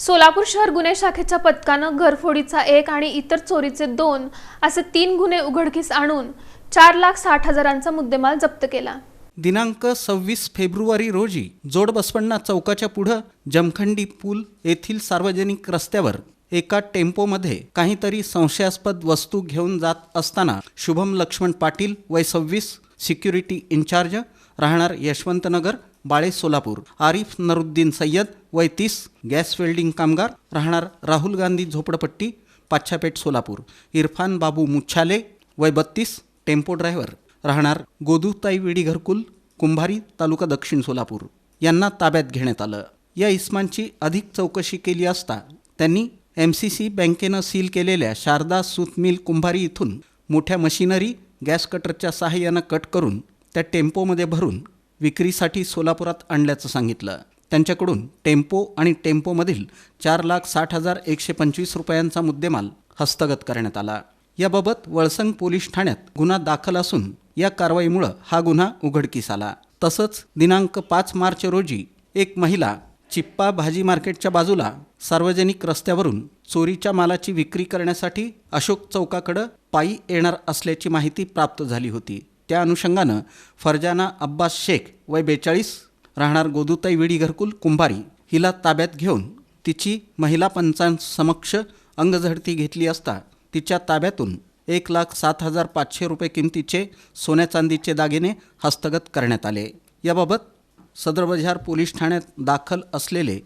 सोलापूर शहर गुन्हे शाखेच्या पथकानं घरफोडीचा एक आणि इतर चोरीचे दोन असे तीन गुन्हे उघडकीस आणून चार लाख साठ हजारांचा मुद्देमाल जप्त केला. दिनांक सव्वीस फेब्रुवारी रोजी जोड बसवण्णा चौकाच्या पुढं जमखंडी पूल येथील सार्वजनिक रस्त्यावर एका टेम्पोमध्ये काहीतरी संशयास्पद वस्तू घेऊन जात असताना शुभम लक्ष्मण पाटील वय सव्वीस सिक्युरिटी इन्चार्ज राहणार यशवंतनगर बाळे सोलापूर. आरिफ नरुद्दीन सय्यद वय तीस गॅस वेल्डिंग कामगार. राहणार राहुल गांधी झोपडपट्टी पाच्छापेठ सोलापूर. इरफान बाबू मुच्छाले वय बत्तीस टेम्पो ड्रायव्हर. राहणार गोदूताई विडी घरकुल कुंभारी तालुका दक्षिण सोलापूर. यांना ताब्यात घेण्यात आलं. या इस्मांची अधिक चौकशी केली असता त्यांनी एम सी सी बँकेनं सील केलेल्या शारदा सूत मिल कुंभारी इथून मोठ्या मशिनरी गॅस कटरच्या सहाय्यानं कट करून त्या टेम्पोमध्ये भरून विक्रीसाठी सोलापुरात आणल्याचं सांगितलं. त्यांच्याकडून टेम्पो आणि टेम्पोमधील चार लाख साठ हजार एकशे पंचवीस रुपयांचा मुद्देमाल हस्तगत करण्यात आला. याबाबत वळसंग पोलीस ठाण्यात गुन्हा दाखल असून या कारवाईमुळं हा गुन्हा उघडकीस आला. तसंच दिनांक पाच मार्च रोजी एक महिला चिप्पा भाजी मार्केटच्या बाजूला सार्वजनिक रस्त्यावरून चोरीच्या मालाची विक्री करण्यासाठी अशोक चौकाकडं पायी येणार असल्याची माहिती प्राप्त झाली होती. त्या अनुषंगानं फरजाना अब्बास शेख वय बेचाळीस राहणार गोदुताई विडी घरकुल कुंभारी. हिला ताब्यात घेऊन तिची महिला पंचांसमक्ष अंगझडती घेतली असता तिच्या ताब्यातून एक लाख सात हजार पाचशे रुपये किमतीचे सोन्या चांदीचे दागिने हस्तगत करण्यात आले. याबाबत सदर बजार पोलीस ठाण्यात दाखल असलेले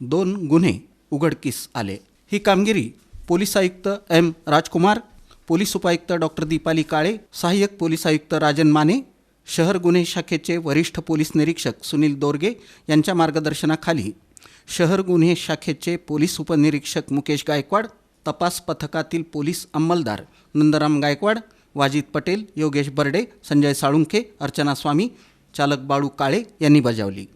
दोन गुन्हे उघडकीस आले. ही कामगिरी पोलीस आयुक्त एम राजकुमार पोलीस उपायुक्त डॉक्टर दीपाली काळे सहाय्यक पोलीस आयुक्त राजन माने शहर गुन्हे शाखेचे वरिष्ठ पोलीस निरीक्षक सुनील दोरगे यांच्या मार्गदर्शनाखाली शहर गुन्हे शाखेचे पोलीस उपनिरीक्षक मुकेश गायकवाड तपास पथकातील पोलीस अंमलदार नंदराम गायकवाड वाजिद पटेल योगेश बर्डे संजय साळुंखे अर्चना स्वामी चालक बाळू काळे यांनी बजावली.